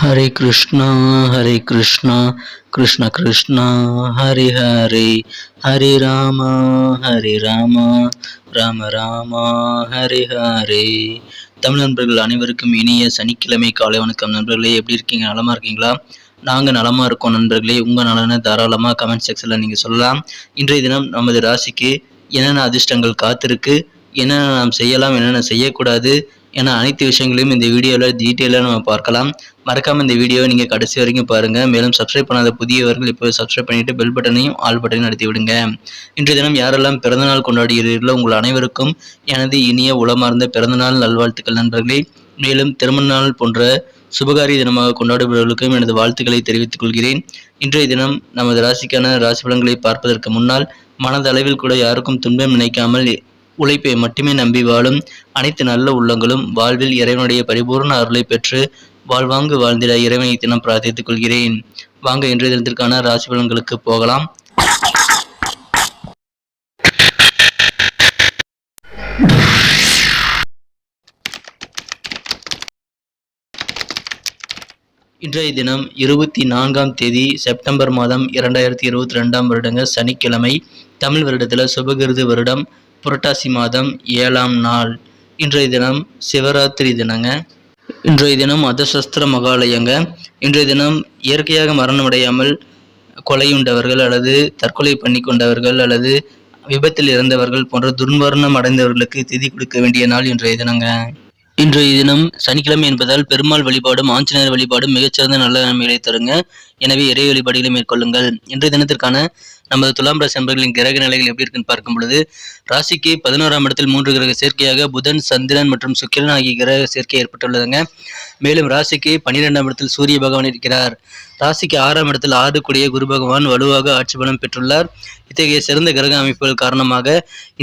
ஹரே கிருஷ்ணா ஹரே கிருஷ்ணா கிருஷ்ண கிருஷ்ணா ஹரி ஹரி ஹரி ராமா ஹரி ராமா ராம ராமா ஹரி ஹரி. தமிழ் நண்பர்கள் அனைவருக்கும் இனிய சனிக்கிழமை காலை வணக்கம். நண்பர்களே எப்படி இருக்கீங்க? நலமாக இருக்கீங்களா? நாங்கள் நலமாக இருக்கோம் நண்பர்களே. உங்கள் நலனை தாராளமாக கமெண்ட் செக்ஷனில் நீங்கள் சொல்லலாம். இன்றைய தினம் நமது ராசிக்கு என்னென்ன அதிர்ஷ்டங்கள் காத்திருக்கு? என்னென்ன நாம் செய்யலாம்? என்னென்ன செய்யக்கூடாது? என அனைத்து விஷயங்களையும் இந்த வீடியோவில் டீட்டெயிலாக நம்ம பார்க்கலாம். மறக்காமல் இந்த வீடியோவை நீங்கள் கடைசி வரைக்கும் பாருங்கள் மேலும் சப்ஸ்கிரைப் பண்ணாத புதியவர்கள் இப்போ சப்ஸ்கிரைப் பண்ணிவிட்டு பெல் பட்டனையும் ஆல் பட்டனையும் நடத்தி விடுங்க. இன்றைய தினம் யாரெல்லாம் பிறந்தநாள் கொண்டாடுகிறீர்களோ உங்கள் அனைவருக்கும் எனது இனிய உளமார்ந்த பிறந்தநாள் நல்வாழ்த்துக்கள் நண்பர்களே. மேலும் திருமண நாள் போன்ற சுபகாரிய தினமாக கொண்டாடுபவர்களுக்கும் எனது வாழ்த்துக்களை தெரிவித்துக் கொள்கிறேன். இன்றைய தினம் நமது ராசிக்கான ராசி பலன்களை பார்ப்பதற்கு முன்னால் மனதளவில் கூட யாருக்கும் துன்பம் நினைக்காமல் உழைப்பை மட்டுமே நம்பி வாழும் அனைத்து நல்ல உள்ளங்களும் வாழ்வில் இறைவனுடைய பரிபூர்ண அருளை பெற்று வாழ்வாங்கு வாழ்ந்திட இறைவனை தினம் பிரார்த்தித்துக் கொள்கிறேன். வாங்க இன்றைய தினத்திற்கான ராசி பலன்களுக்கு போகலாம். இன்றைய தினம் இருபத்தி நான்காம் தேதி செப்டம்பர் மாதம் இரண்டாயிரத்தி இருபத்தி ரெண்டாம் வருடங்க சனிக்கிழமை தமிழ் வருடத்தில் சுபகிருது வருடம் புரட்டாசி மாதம் ஏழாம் நாள். இன்றைய தினம் சிவராத்திரி தினங்க. இன்றைய தினம் அதசஸ்திர மகாலயங்க. இன்றைய தினம் இயற்கையாக மரணமடையாமல் கொலையுண்டவர்கள் அல்லது தற்கொலை பண்ணி கொண்டவர்கள் அல்லது விபத்தில் இறந்தவர்கள் போன்ற துர்மரணம் அடைந்தவர்களுக்கு திதி கொடுக்க வேண்டிய நாள் இன்றைய தினங்க. இன்றைய தினம் சனிக்கிழமை என்பதால் பெருமாள் வழிபாடும் ஆஞ்சநேயர் வழிபாடும் மிகச்சிறந்த நல்ல நன்மைகளை தருங்க. எனவே இறை வழிபாடுகளை மேற்கொள்ளுங்கள். இன்றைய தினத்திற்கான நமது துலாம் ராசி நண்பர்களின் கிரக நிலைகள் எப்படி இருக்குன்னு பார்க்கும் பொழுது ராசிக்கு பதினோராம் இடத்தில் மூன்று கிரக சேர்க்கையாக புதன் சந்திரன் மற்றும் சுக்கிரன் ஆகிய கிரக சேர்க்கை ஏற்பட்டுள்ளதுங்க. மேலும் ராசிக்கு பன்னிரெண்டாம் இடத்தில் சூரிய பகவான் இருக்கிறார். ராசிக்கு ஆறாம் இடத்தில் ஆறு கூடிய குரு பகவான் வலுவாக ஆட்சி பலம் பெற்றுள்ளார். இத்தகைய சிறந்த கிரக அமைப்புகள் காரணமாக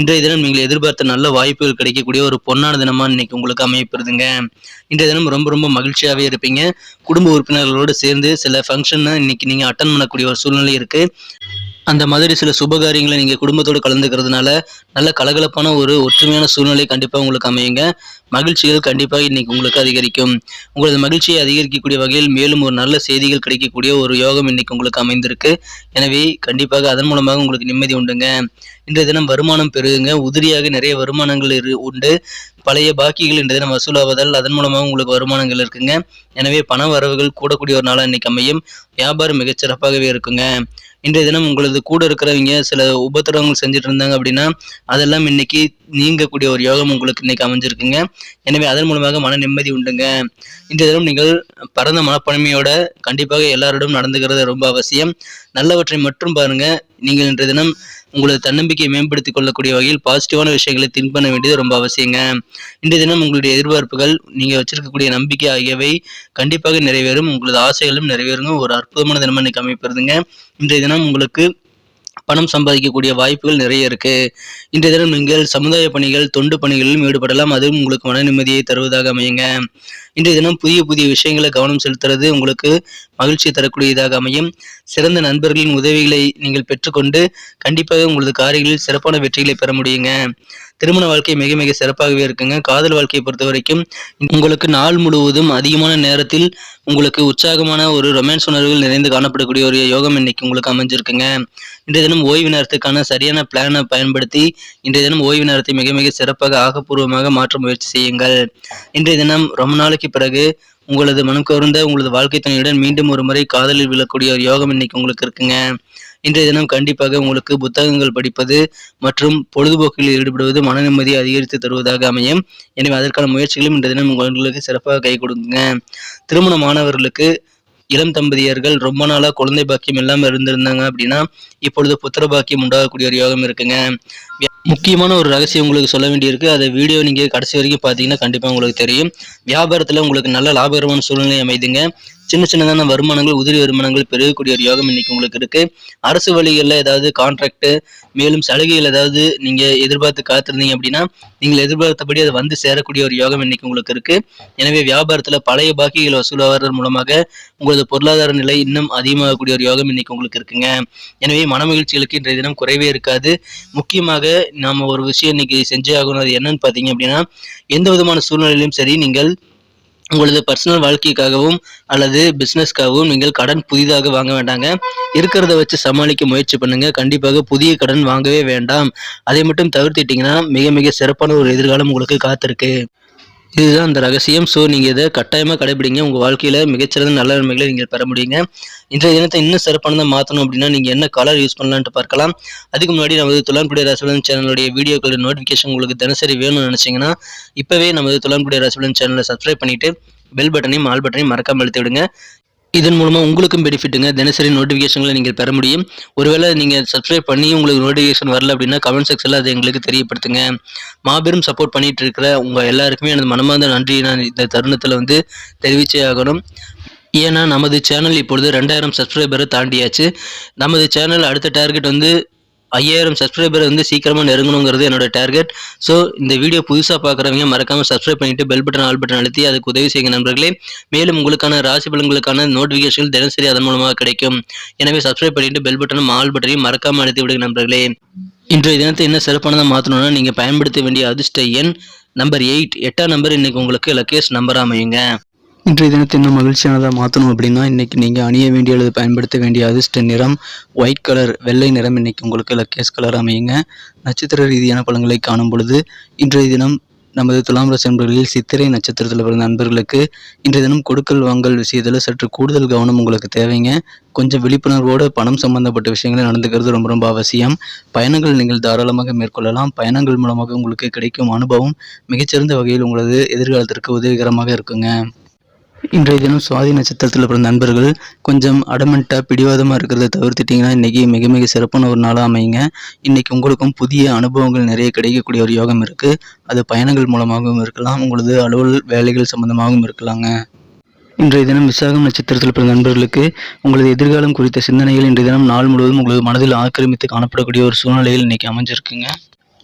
இன்றைய தினம் நீங்கள் எதிர்பார்த்த நல்ல வாய்ப்புகள் கிடைக்கக்கூடிய ஒரு பொன்னான தினமா இன்னைக்கு உங்களுக்கு அமையப்படுதுங்க இன்றைய தினம் ரொம்ப ரொம்ப மகிழ்ச்சியாகவே இருப்பீங்க. குடும்ப உறுப்பினர்களோடு சேர்ந்து சில ஃபங்க்ஷன் இன்னைக்கு நீங்கள் அட்டன் பண்ணக்கூடிய ஒரு சூழ்நிலை இருக்கு. அந்த மாதிரி சில சுபகாரியங்களை நீங்கள் குடும்பத்தோடு கலந்துக்கிறதுனால நல்ல கலகலப்பான ஒரு ஒற்றுமையான சூழ்நிலை கண்டிப்பாக உங்களுக்கு அமையுங்க. மகிழ்ச்சிகள் கண்டிப்பாக இன்னைக்கு உங்களுக்கு அதிகரிக்கும். உங்களது மகிழ்ச்சியை அதிகரிக்கக்கூடிய வகையில் மேலும் ஒரு நல்ல செய்திகள் கிடைக்கக்கூடிய ஒரு யோகம் இன்னைக்கு உங்களுக்கு அமைந்திருக்கு. எனவே கண்டிப்பாக அதன் மூலமாக உங்களுக்கு நிம்மதி உண்டுங்க. இன்றைய தினம் வருமானம் பெருகுங்க. உதிரியாக நிறைய வருமானங்கள் இரு உண்டு. பழைய பாக்கிகள் இன்றைய தினம் வசூலாவதால் அதன் மூலமாக உங்களுக்கு வருமானங்கள் இருக்குங்க. எனவே பண வரவுகள் கூடக்கூடிய ஒரு நாளாக இன்னைக்கு அமையும். வியாபாரம் மிகச்சிறப்பாகவே இருக்குங்க. இன்றைய தினம் உங்களது கூட இருக்கிறவங்க சில உபத்திரவங்கள் செஞ்சுட்டு இருந்தாங்க அப்படின்னா அதெல்லாம் இன்னைக்கு நீங்கக்கூடிய ஒரு யோகம் உங்களுக்கு இன்னைக்கு அமைஞ்சிருக்குங்க. எனவே அதன் மூலமாக மன நிம்மதி உண்டுங்க. இன்றைய தினம் நீங்கள் பரந்த மனப்பான்மையோட கண்டிப்பாக எல்லாரோடும் நடந்துக்கிறது ரொம்ப அவசியம். நல்லவற்றை மட்டும் பாருங்க. நீங்கள் இன்றைய தினம் உங்களது தன்னம்பிக்கையை மேம்படுத்திக் கொள்ளக்கூடிய வகையில் பாசிட்டிவான விஷயங்களை திங்க் பண்ண வேண்டியது ரொம்ப அவசியங்க. இன்றைய தினம் உங்களுடைய எதிர்பார்ப்புகள் நீங்கள் வச்சிருக்கக்கூடிய நம்பிக்கை ஆகியவை கண்டிப்பாக நிறைவேறும். உங்களது ஆசைகளும் நிறைவேறுங்க. ஒரு அற்புதமான தினம் இன்னைக்கு அமைப்பிருதுங்க இன்றைய தினம் உங்களுக்கு பணம் சம்பாதிக்கக்கூடிய வாய்ப்புகள் நிறைய இருக்கு. இன்றைய தினம் நீங்கள் சமுதாய பணிகள் தொண்டு பணிகளிலும் ஈடுபடலாம். அதுவும் உங்களுக்கு மன நிம்மதியை தருவதாக அமையுங்க. இன்றைய தினம் புதிய புதிய விஷயங்களை கவனம் செலுத்துறது உங்களுக்கு மகிழ்ச்சி தரக்கூடியதாக அமையும். சிறந்த நண்பர்களின் உதவிகளை நீங்கள் பெற்றுக்கொண்டு கண்டிப்பாக உங்களது காரியங்களில் சிறப்பான வெற்றிகளை பெற முடியுங்க. திருமண வாழ்க்கை மிக மிக சிறப்பாகவே இருக்குங்க. காதல் வாழ்க்கையை பொறுத்த வரைக்கும் உங்களுக்கு நாள் முழுவதும் அதிகமான நேரத்தில் உங்களுக்கு உற்சாகமான ஒரு ரொமான்ஸ் உணர்வுகள் நிறைந்து காணப்படக்கூடிய ஒரு யோகம் இன்னைக்கு உங்களுக்கு அமைஞ்சிருக்குங்க. இன்றைய தினம் ஓய்வு நேரத்துக்கான சரியான பிளானை பயன்படுத்தி இன்றைய தினம் ஓய்வு நேரத்தை மிக மிக சிறப்பாக ஆக்கப்பூர்வமாக மாற்ற முயற்சி செய்யுங்கள். இன்றைய தினம் ரொம்ப நாளைக்கு பிறகு உங்களது மனம் கவர்ந்த உங்களது வாழ்க்கை துணையுடன் மீண்டும் ஒரு முறை காதலில் விழக்கூடிய ஒரு யோகம் இன்னைக்கு உங்களுக்கு இருக்குங்க. இன்றைய தினம் கண்டிப்பாக உங்களுக்கு புத்தகங்கள் படிப்பது மற்றும் பொழுதுபோக்கில் ஈடுபடுவது மன நிம்மதியை அதிகரித்து தருவதாக அமையும். எனவே அதற்கான முயற்சிகளும் இன்றைய தினம் உங்களுக்கு சிறப்பாக கை கொடுங்க திருமண மாணவர்களுக்கு இளம் தம்பதியர்கள் ரொம்ப நாளா குழந்தை பாக்கியம் இல்லாம இருந்திருந்தாங்க அப்படின்னா இப்பொழுது புத்திர பாக்கியம் உண்டாகக்கூடிய ஒரு யோகம் இருக்குங்க. முக்கியமான ஒரு ரகசியம் உங்களுக்கு சொல்ல வேண்டியிருக்கு. அதை வீடியோ நீங்கள் கடைசி வரைக்கும் பார்த்தீங்கன்னா கண்டிப்பாக உங்களுக்கு தெரியும். வியாபாரத்தில் உங்களுக்கு நல்ல லாபகரமான சூழ்நிலை அமைதுங்க. சின்ன சின்னதான வருமானங்கள் உதிரி வருமானங்கள் பெருகக்கூடிய ஒரு யோகம் இன்னைக்கு உங்களுக்கு இருக்கு. அரசு வழிகளில் ஏதாவது கான்ட்ராக்ட் மேலும் சலுகைகள் ஏதாவது நீங்க எதிர்பார்த்து காத்திருந்தீங்க அப்படின்னா நீங்கள் எதிர்பார்த்தபடி அது வந்து சேரக்கூடிய ஒரு யோகம் இன்னைக்கு உங்களுக்கு இருக்கு. எனவே வியாபாரத்துல பழைய பாக்கிகள் வசூலாவதன் மூலமாக உங்களது பொருளாதார நிலை இன்னும் அதிகமாகக்கூடிய ஒரு யோகம் இன்னைக்கு உங்களுக்கு இருக்குங்க. எனவே மனமகிழ்ச்சிகளுக்கு இன்றைய தினம் குறைவே இருக்காது. முக்கியமாக நாம ஒரு விஷயம் இன்னைக்கு செஞ்சே ஆகணும். அது என்னன்னு பார்த்தீங்க அப்படின்னா எந்த விதமான சூழ்நிலையிலும் சரி நீங்கள் உங்களது பர்சனல் வாழ்க்கைக்காகவும் அல்லது பிஸ்னஸ்க்காகவும் நீங்கள் கடன் புதிதாக வாங்க வேண்டாங்க. இருக்கிறத வச்சு சமாளிக்க முயற்சி பண்ணுங்க. கண்டிப்பாக புதிய கடன் வாங்கவே வேண்டாம். அதை மட்டும் தவிர்த்திட்டீங்கன்னா மிக மிக சிறப்பான ஒரு எதிர்காலம் உங்களுக்கு காத்திருக்கு. இதுதான் அந்த ரகசியம். ஸோ நீங்கள் இதை கட்டாயமாக கடைபிடிங்க உங்கள் வாழ்க்கையில் மிகச்சிறந்த நல்ல நன்மைகளை நீங்கள் பெற முடியுங்க. இன்றைய தினத்தை இன்னும் சிறப்பானதாக மாற்றணும் அப்படின்னா நீங்கள் என்ன கலர் யூஸ் பண்ணலான்ட்டு பார்க்கலாம். அதுக்கு முன்னாடி நமது துலான்குடி ராசிபலன் சேனலுடைய வீடியோக்களோட நோட்டிஃபிகேஷன் உங்களுக்கு தினசரி வேணும்னு நினச்சிங்கன்னா இப்போவே நமது துலான்குடி ராசிபலன் சேனலை சப்ஸ்கிரைப் பண்ணிவிட்டு பெல் பட்டனையும் ஆல் பட்டனையும் மறக்காமல் அழுத்தி விடுங்க. இதன் மூலமாக உங்களுக்கும் பெனிஃபிட்டுங்க தினசரி நோட்டிஃபிகேஷன்களை நீங்கள் பெற முடியும். ஒருவேளை நீங்கள் சப்ஸ்கிரைப் பண்ணி உங்களுக்கு நோட்டிஃபிகேஷன் வரல அப்படின்னா கமெண்ட் செக்ஷனில் அதை எங்களுக்கு தெரியப்படுத்துங்க. மாபெரும் சப்போர்ட் பண்ணிட்டு இருக்கிற உங்கள் எல்லாருக்குமே எனது மனமார்ந்த நன்றி நான் இந்த தருணத்தில் வந்து தெரிவிச்சே ஆகணும். ஏன்னா நமது சேனல் இப்பொழுது ரெண்டாயிரம் சப்ஸ்கிரைபரை தாண்டியாச்சு. நமது சேனல் அடுத்த டார்கெட் வந்து ஐயாயிரம் சப்ஸ்கிரைபர் வந்து சீக்கிரமாக நெருங்கணுங்கிறது என்னோட டார்கெட் ஸோ இந்த வீடியோ புதுசாக பார்க்குறவங்க மறக்காமல் சப்ஸ்கிரைப் பண்ணிட்டு பெல் பட்டன் ஆல் பட்டன் அழுத்தி அதுக்கு உதவி செய்யுங்க நண்பர்களே. மேலும் உங்களுக்கான ராசி பலன்களுக்கான நோட்டிஃபிகேஷன் தினசரி அதன் மூலமாக கிடைக்கும். எனவே சப்ஸ்கிரைப் பண்ணிட்டு பெல் பட்டனும் ஆல் பட்டனையும் மறக்காமல் அழுத்தி விடுங்க நண்பர்களே. இன்றைய தினத்தை என்ன சிறப்பானதாக மாற்றணும்னா நீங்கள் பயன்படுத்த வேண்டிய அதிர்ஷ்ட எண் நம்பர் எயிட் எட்டாம் நம்பர் இன்னைக்கு உங்களுக்கு லக்கேஸ் நம்பர் அமையுங்க. இன்றைய தினத்தை இன்னும் மகிழ்ச்சியானதாக மாற்றணும் அப்படின்னா இன்னைக்கு நீங்கள் அணிய வேண்டிய அல்லது பயன்படுத்த வேண்டிய அதிர்ஷ்ட நிறம் ஒயிட் கலர் வெள்ளை நிறம் இன்றைக்கி உங்களுக்கு லக்கேஸ் கலர் அமையுங்க. நட்சத்திர ரீதியான பலன்களை காணும் பொழுது இன்றைய தினம் நமது துலாம் ராசி நண்பர்களில் சித்திரை நட்சத்திரத்தில் பிறந்த நண்பர்களுக்கு இன்றைய தினம் கொடுக்கல் வாங்கல் விஷயத்தில் சற்று கூடுதல் கவனம் உங்களுக்கு தேவைங்க. கொஞ்சம் விழிப்புணர்வோடு பணம் சம்பந்தப்பட்ட விஷயங்களை நடந்துக்கிறது ரொம்ப ரொம்ப அவசியம். பயணங்கள் நீங்கள் தாராளமாக மேற்கொள்ளலாம். பயணங்கள் மூலமாக உங்களுக்கு கிடைக்கும் அனுபவம் மிகச்சிறந்த வகையில் உங்களது எதிர்காலத்திற்கு உதவிகரமாக இருக்குங்க. இன்றைய தினம் சுவாதி நட்சத்திரத்தில் பிறந்த நண்பர்கள் கொஞ்சம் அடமெண்ட்டாக பிடிவாதமாக இருக்கிறத தவிர்த்துட்டிங்கன்னா இன்றைக்கி மிக மிக சிறப்பான ஒரு நாளாக அமையுங்க. இன்றைக்கி உங்களுக்கும் புதிய அனுபவங்கள் நிறைய கிடைக்கக்கூடிய ஒரு யோகம் இருக்குது அது பயணங்கள் மூலமாகவும் இருக்கலாம் உங்களது அலுவல் வேலைகள் சம்பந்தமாகவும் இருக்கலாங்க. இன்றைய தினம் விசாகம் நட்சத்திரத்தில் பிறந்த நண்பர்களுக்கு உங்களது எதிர்காலம் குறித்த சிந்தனைகள் இன்றைய தினம் நாள் முழுவதும் உங்களது மனதில் ஆக்கிரமித்து காணப்படக்கூடிய ஒரு சூழ்நிலையில் இன்றைக்கி அமைஞ்சிருக்குங்க.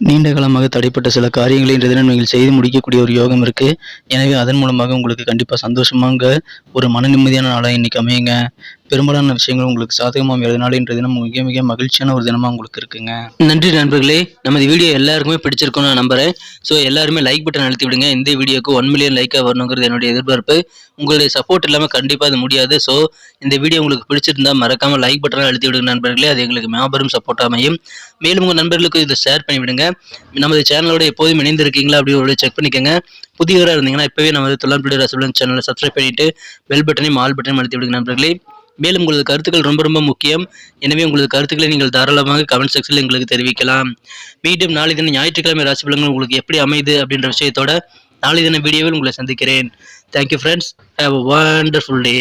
நீண்ட காலமாக தடைப்பட்ட சில காரியங்களை இன்றைய தினம் நீங்கள் செய்து முடிக்கக்கூடிய ஒரு யோகம் இருக்கு. எனவே அதன் மூலமாக உங்களுக்கு கண்டிப்பாக சந்தோஷமாக ஒரு மன நிம்மதியான நாளாக இன்னைக்கு அமையுங்க. பெரும்பாலான விஷயங்கள் உங்களுக்கு சாதகமாக அமைகிறதுனால இன்றைய தினம் மிக மிக மகிழ்ச்சியான ஒரு தினமாக உங்களுக்கு இருக்குங்க. நன்றி நண்பர்களே. நமது வீடியோ எல்லாருக்குமே பிடிச்சிருக்கும்னு நான் நம்புறேன். ஸோ எல்லாருமே லைக் பட்டன் அழுத்தி விடுங்க. இந்த வீடியோக்கு ஒன் மில்லியன் லைக்காக வரணுங்கிறது என்னுடைய எதிர்பார்ப்பு. உங்களுடைய சப்போர்ட் இல்லாமல் கண்டிப்பாக அது முடியாது. ஸோ இந்த வீடியோ உங்களுக்கு பிடிச்சிருந்தா மறக்காமல் லைக் பட்டனை அழுத்தி விடுங்க நண்பர்களே. அது எங்களுக்கு மாபெரும் சப்போர்ட் அமையும். மேலும் உங்கள் நண்பர்களுக்கு இதை ஷேர் பண்ணிவிடுங்க நமது சேனலோட எப்போதும் இணைந்திருக்கீங்களா அப்படி ஒரு செக் பண்ணிக்கோங்க. புதியவராக இருந்தீங்கன்னா இப்போவே நமது தொழில்நுட்ப ரசகுலன் சேனலை சப்ஸ்கிரைப் பண்ணிவிட்டு பெல் பட்டனையும் ஆல் பட்டனையும் அழுத்தி விடுங்க நண்பர்களே. மேலும் உங்களது கருத்துக்கள் ரொம்ப ரொம்ப முக்கியம். எனவே உங்களது கருத்துக்களை நீங்கள் தாராளமாக கமெண்ட் செக்ஷனில் எங்களுக்கு தெரிவிக்கலாம். மீண்டும் நாளை தினம் ஞாயிற்றுக்கிழமை ராசி பலன்கள் உங்களுக்கு எப்படி அமையுது அப்படின்ற விஷயத்தோட நாளை தின வீடியோவில் உங்களை சந்திக்கிறேன். Thank you friends have a wonderful day